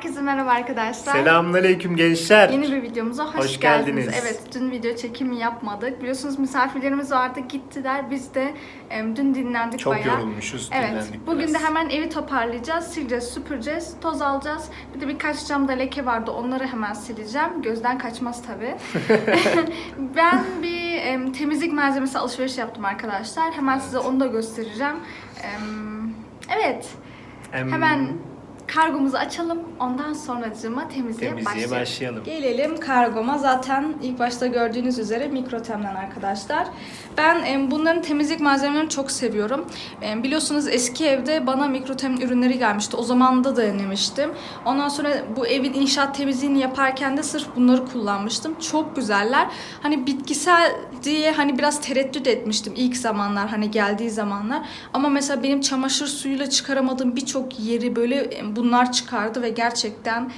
Herkese merhaba arkadaşlar. Selamünaleyküm gençler. Yeni bir videomuza hoş, Hoş geldiniz. geldiniz. Evet, dün video çekimi yapmadık. Biliyorsunuz misafirlerimiz vardı, gittiler. Biz de em, dün dinlendik Çok bayağı. yorulmuşuz, Evet, dinlendik bugün biraz. de hemen evi toparlayacağız, sileceğiz, süpüreceğiz, toz alacağız. Bir de birkaç camda leke vardı, onları hemen sileceğim. Gözden kaçmaz tabii. ben bir em, temizlik malzemesi alışveriş yaptım arkadaşlar. Hemen size onu da göstereceğim. Em, evet, Em, hemen kargomuzu açalım. Ondan sonracığıma temizliğe, temizliğe başlayalım. başlayalım. Gelelim kargoma. Zaten ilk başta gördüğünüz üzere Mikrotem'den arkadaşlar. Ben em, bunların temizlik malzemelerini çok seviyorum. Em, biliyorsunuz eski evde bana Mikrotem'in ürünleri gelmişti. O zaman da denemiştim. Ondan sonra bu evin inşaat temizliğini yaparken de sırf bunları kullanmıştım. Çok güzeller. Hani bitkisel diye hani biraz tereddüt etmiştim ilk zamanlar hani geldiği zamanlar. Ama mesela benim çamaşır suyuyla çıkaramadığım birçok yeri böyle em, bunlar çıkardı ve gerçekten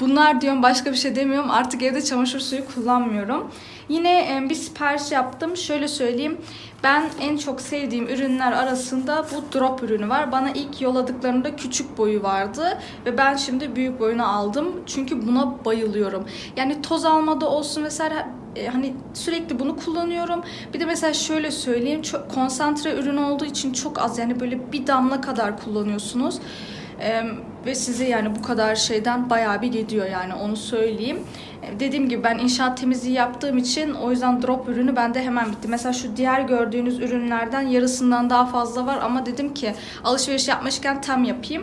Bunlar diyorum başka bir şey demiyorum. Artık evde çamaşır suyu kullanmıyorum. Yine e, bir sipariş yaptım. Şöyle söyleyeyim. Ben en çok sevdiğim ürünler arasında bu drop ürünü var. Bana ilk yolladıklarında küçük boyu vardı ve ben şimdi büyük boyunu aldım. Çünkü buna bayılıyorum. Yani toz almada olsun vesaire e, hani sürekli bunu kullanıyorum. Bir de mesela şöyle söyleyeyim. Çok konsantre ürün olduğu için çok az yani böyle bir damla kadar kullanıyorsunuz. Ve sizi yani bu kadar şeyden bayağı bir gidiyor yani onu söyleyeyim. Ee, dediğim gibi ben inşaat temizliği yaptığım için o yüzden drop ürünü bende hemen bitti. Mesela şu diğer gördüğünüz ürünlerden yarısından daha fazla var ama dedim ki alışveriş yapmışken tam yapayım.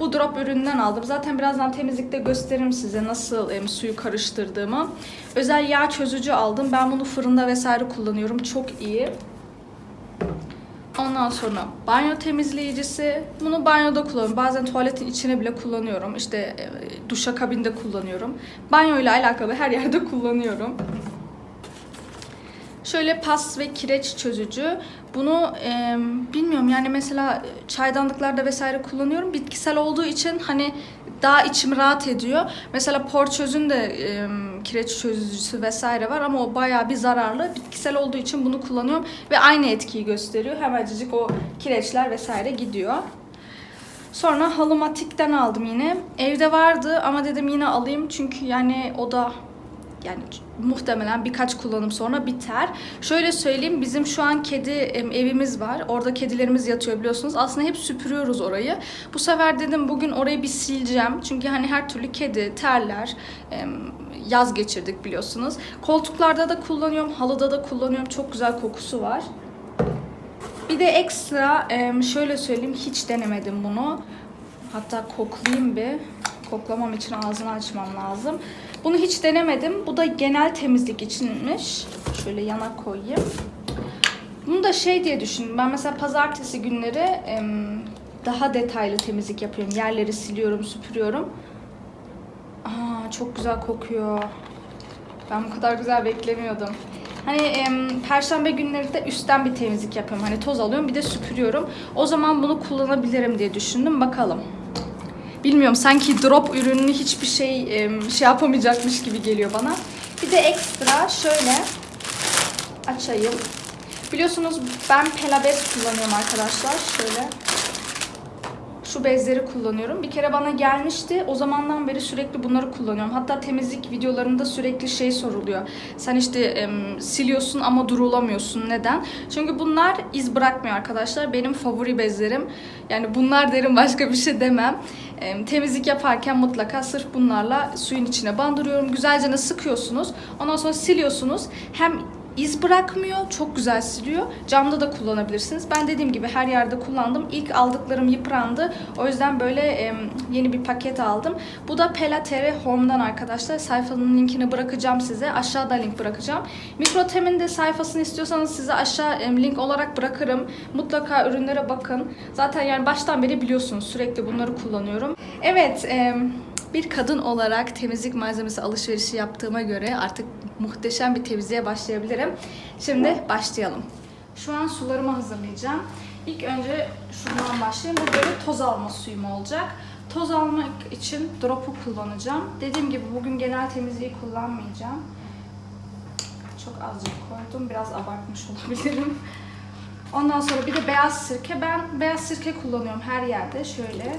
Bu drop üründen aldım. Zaten birazdan temizlikte gösteririm size nasıl em, suyu karıştırdığımı. Özel yağ çözücü aldım. Ben bunu fırında vesaire kullanıyorum. Çok iyi. Ondan sonra banyo temizleyicisi. Bunu banyoda kullanıyorum. Bazen tuvaletin içine bile kullanıyorum. İşte e, duşakabinde kullanıyorum. Banyo ile alakalı her yerde kullanıyorum. Şöyle pas ve kireç çözücü. Bunu e, bilmiyorum yani mesela çaydanlıklarda vesaire kullanıyorum. Bitkisel olduğu için hani daha içim rahat ediyor. Mesela porçözün de e, kireç çözücüsü vesaire var ama o bayağı bir zararlı. Bitkisel olduğu için bunu kullanıyorum ve aynı etkiyi gösteriyor. Hemencik o kireçler vesaire gidiyor. Sonra halumatikten aldım yine. Evde vardı ama dedim yine alayım çünkü yani o da yani muhtemelen birkaç kullanım sonra biter. Şöyle söyleyeyim bizim şu an kedi evimiz var. Orada kedilerimiz yatıyor biliyorsunuz. Aslında hep süpürüyoruz orayı. Bu sefer dedim bugün orayı bir sileceğim. Çünkü hani her türlü kedi, terler, yaz geçirdik biliyorsunuz. Koltuklarda da kullanıyorum, halıda da kullanıyorum. Çok güzel kokusu var. Bir de ekstra şöyle söyleyeyim hiç denemedim bunu. Hatta koklayayım bir. Koklamam için ağzını açmam lazım. Bunu hiç denemedim. Bu da genel temizlik içinmiş. Şöyle yana koyayım. Bunu da şey diye düşündüm. Ben mesela pazartesi günleri daha detaylı temizlik yapıyorum. Yerleri siliyorum, süpürüyorum. Çok güzel kokuyor. Ben bu kadar güzel beklemiyordum. Hani em, perşembe günleri de üstten bir temizlik yapıyorum. Hani toz alıyorum bir de süpürüyorum. O zaman bunu kullanabilirim diye düşündüm. Bakalım. Bilmiyorum sanki drop ürününü hiçbir şey em, şey yapamayacakmış gibi geliyor bana. Bir de ekstra şöyle açayım. Biliyorsunuz ben pelabez kullanıyorum arkadaşlar. Şöyle şu bezleri kullanıyorum. Bir kere bana gelmişti. O zamandan beri sürekli bunları kullanıyorum. Hatta temizlik videolarında sürekli şey soruluyor. Sen işte em, siliyorsun ama durulamıyorsun. Neden? Çünkü bunlar iz bırakmıyor arkadaşlar. Benim favori bezlerim. Yani bunlar derim başka bir şey demem. Em, temizlik yaparken mutlaka sırf bunlarla suyun içine bandırıyorum. Güzelce sıkıyorsunuz. Ondan sonra siliyorsunuz. Hem iz bırakmıyor. Çok güzel siliyor. Camda da kullanabilirsiniz. Ben dediğim gibi her yerde kullandım. İlk aldıklarım yıprandı. O yüzden böyle em, yeni bir paket aldım. Bu da Pelatere Home'dan arkadaşlar. Sayfanın linkini bırakacağım size. Aşağıda link bırakacağım. Mikrotem'in de sayfasını istiyorsanız size aşağı em, link olarak bırakırım. Mutlaka ürünlere bakın. Zaten yani baştan beri biliyorsunuz sürekli bunları kullanıyorum. Evet, em, bir kadın olarak temizlik malzemesi alışverişi yaptığıma göre artık muhteşem bir temizliğe başlayabilirim. Şimdi başlayalım. Şu an sularımı hazırlayacağım. İlk önce şundan başlayayım. Bu böyle toz alma suyum olacak. Toz almak için drop'u kullanacağım. Dediğim gibi bugün genel temizliği kullanmayacağım. Çok azıcık koydum. Biraz abartmış olabilirim. Ondan sonra bir de beyaz sirke. Ben beyaz sirke kullanıyorum her yerde. Şöyle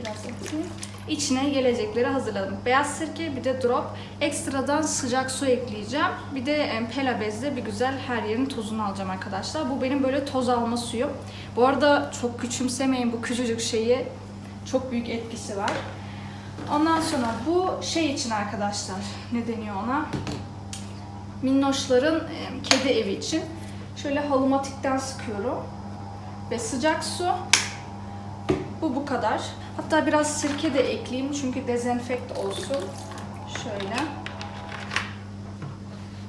Biraz atayım. İçine gelecekleri hazırladım. Beyaz sirke bir de drop. Ekstradan sıcak su ekleyeceğim. Bir de pela bezle bir güzel her yerin tozunu alacağım arkadaşlar. Bu benim böyle toz alma suyum. Bu arada çok küçümsemeyin bu küçücük şeyi. Çok büyük etkisi var. Ondan sonra bu şey için arkadaşlar. Ne deniyor ona? Minnoşların kedi evi için. Şöyle halumatikten sıkıyorum. Ve sıcak su. Bu bu kadar. Hatta biraz sirke de ekleyeyim çünkü dezenfekt olsun. Şöyle.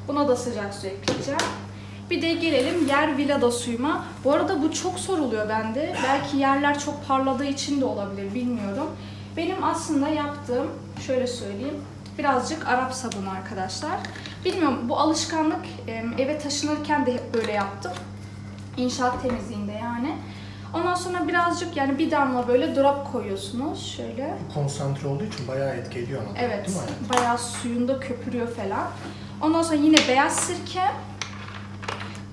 Buna da sıcak su ekleyeceğim. Bir de gelelim yer vilada suyuma. Bu arada bu çok soruluyor bende. Belki yerler çok parladığı için de olabilir bilmiyorum. Benim aslında yaptığım şöyle söyleyeyim. Birazcık Arap sabunu arkadaşlar. Bilmiyorum bu alışkanlık eve taşınırken de hep böyle yaptım. İnşaat temizliğinde yani. Ondan sonra birazcık yani bir damla böyle drop koyuyorsunuz şöyle. konsantre olduğu için bayağı etki ediyor ama. Evet, Değil mi? bayağı suyunda köpürüyor falan. Ondan sonra yine beyaz sirke.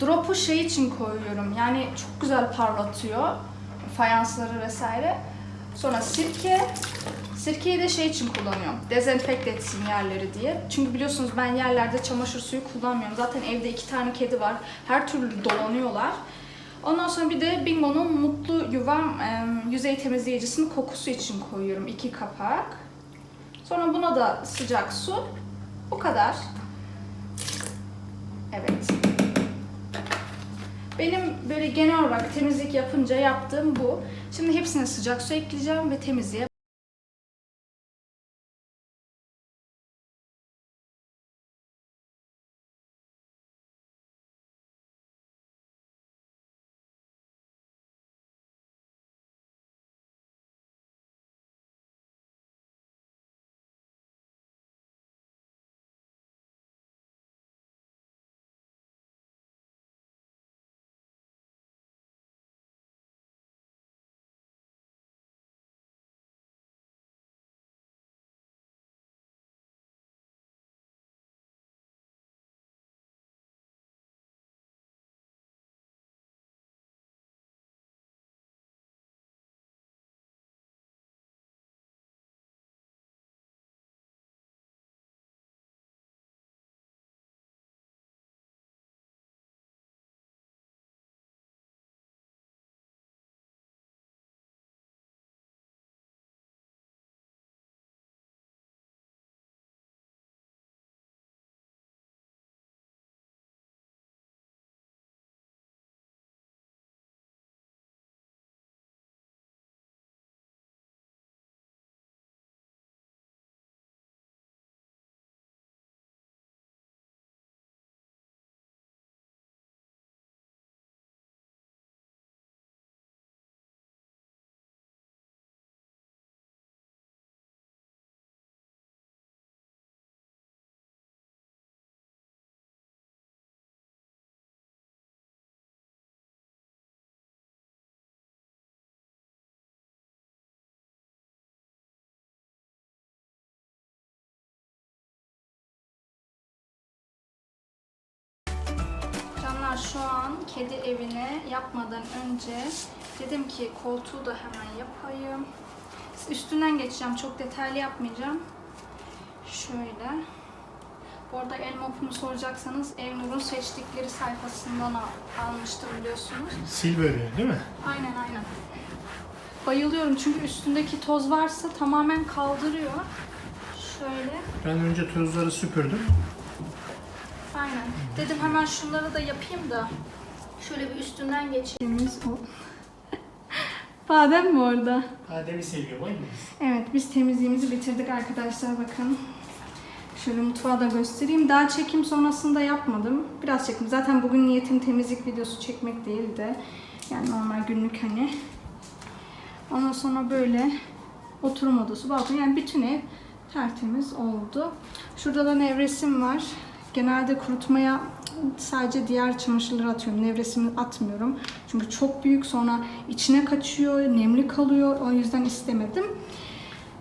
Drop'u şey için koyuyorum. Yani çok güzel parlatıyor. Fayansları vesaire. Sonra sirke. Sirkeyi de şey için kullanıyorum. Dezenfekte etsin yerleri diye. Çünkü biliyorsunuz ben yerlerde çamaşır suyu kullanmıyorum. Zaten evde iki tane kedi var. Her türlü dolanıyorlar. Ondan sonra bir de Bingo'nun Mutlu Yuvam em, yüzey temizleyicisinin kokusu için koyuyorum. iki kapak. Sonra buna da sıcak su. Bu kadar. Evet. Benim böyle genel olarak temizlik yapınca yaptığım bu. Şimdi hepsine sıcak su ekleyeceğim ve temizliğe şu an kedi evine yapmadan önce dedim ki koltuğu da hemen yapayım. Üstünden geçeceğim. Çok detaylı yapmayacağım. Şöyle. Bu arada el mopumu soracaksanız Evnur'un seçtikleri sayfasından al- almıştım biliyorsunuz. Sil böyle değil mi? Aynen aynen. Bayılıyorum çünkü üstündeki toz varsa tamamen kaldırıyor. Şöyle. Ben önce tozları süpürdüm. Aynen. Dedim hemen şunları da yapayım da şöyle bir üstünden geçeyim. o. Badem mi orada? Adem'i seviyor mı? Evet biz temizliğimizi bitirdik arkadaşlar bakın. Şöyle mutfağı da göstereyim. Daha çekim sonrasında yapmadım. Biraz çektim. Zaten bugün niyetim temizlik videosu çekmek değildi. Yani normal günlük hani. Ondan sonra böyle oturma odası, balkon. Yani bütün ev tertemiz oldu. Şurada da nevresim var. Genelde kurutmaya sadece diğer çamaşırları atıyorum. Nevresimi atmıyorum. Çünkü çok büyük sonra içine kaçıyor, nemli kalıyor. O yüzden istemedim.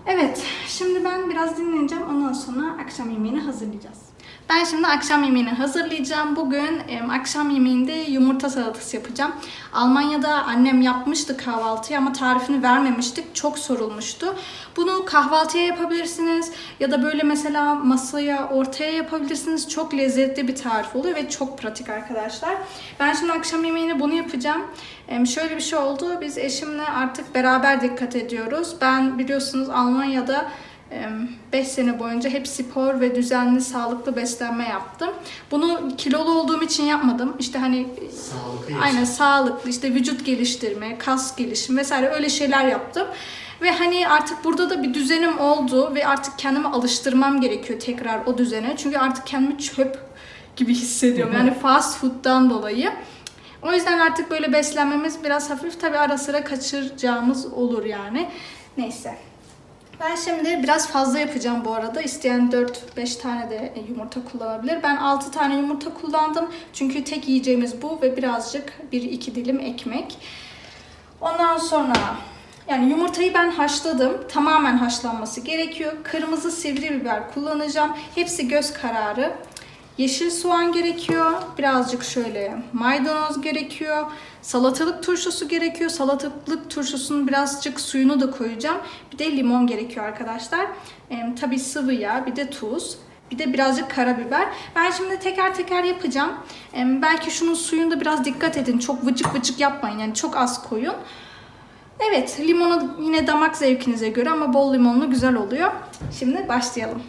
Evet, şimdi ben biraz dinleneceğim. Ondan sonra akşam yemeğini hazırlayacağız. Ben şimdi akşam yemeğini hazırlayacağım. Bugün em, akşam yemeğinde yumurta salatası yapacağım. Almanya'da annem yapmıştı kahvaltıyı ama tarifini vermemiştik. Çok sorulmuştu. Bunu kahvaltıya yapabilirsiniz ya da böyle mesela masaya ortaya yapabilirsiniz. Çok lezzetli bir tarif oluyor ve çok pratik arkadaşlar. Ben şimdi akşam yemeğine bunu yapacağım. Em, Şöyle bir şey oldu. Biz eşimle artık beraber dikkat ediyoruz. Ben biliyorsunuz Almanya'da 5 sene boyunca hep spor ve düzenli sağlıklı beslenme yaptım. Bunu kilolu olduğum için yapmadım. İşte hani Sağlıklı aynen sağlıklı işte vücut geliştirme, kas gelişim vesaire öyle şeyler yaptım. Ve hani artık burada da bir düzenim oldu ve artık kendimi alıştırmam gerekiyor tekrar o düzene. Çünkü artık kendimi çöp gibi hissediyorum. Yani fast food'dan dolayı. O yüzden artık böyle beslenmemiz biraz hafif tabii ara sıra kaçıracağımız olur yani. Neyse. Ben şimdi biraz fazla yapacağım bu arada. İsteyen 4-5 tane de yumurta kullanabilir. Ben 6 tane yumurta kullandım. Çünkü tek yiyeceğimiz bu ve birazcık 1-2 dilim ekmek. Ondan sonra yani yumurtayı ben haşladım. Tamamen haşlanması gerekiyor. Kırmızı sivri biber kullanacağım. Hepsi göz kararı. Yeşil soğan gerekiyor. Birazcık şöyle maydanoz gerekiyor. Salatalık turşusu gerekiyor. Salatalık turşusunun birazcık suyunu da koyacağım. Bir de limon gerekiyor arkadaşlar. Ee, tabii sıvı yağ, bir de tuz. Bir de birazcık karabiber. Ben şimdi teker teker yapacağım. Ee, belki şunun suyunda biraz dikkat edin. Çok vıcık vıcık yapmayın. Yani çok az koyun. Evet, limonu yine damak zevkinize göre ama bol limonlu güzel oluyor. Şimdi başlayalım.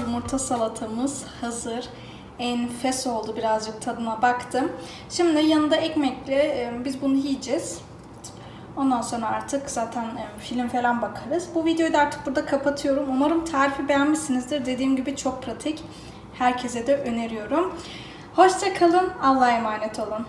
Yumurta salatamız hazır. Enfes oldu birazcık tadına baktım. Şimdi yanında ekmekle e, biz bunu yiyeceğiz. Ondan sonra artık zaten e, film falan bakarız. Bu videoyu da artık burada kapatıyorum. Umarım tarifi beğenmişsinizdir. Dediğim gibi çok pratik. Herkese de öneriyorum. Hoşça kalın. Allah'a emanet olun.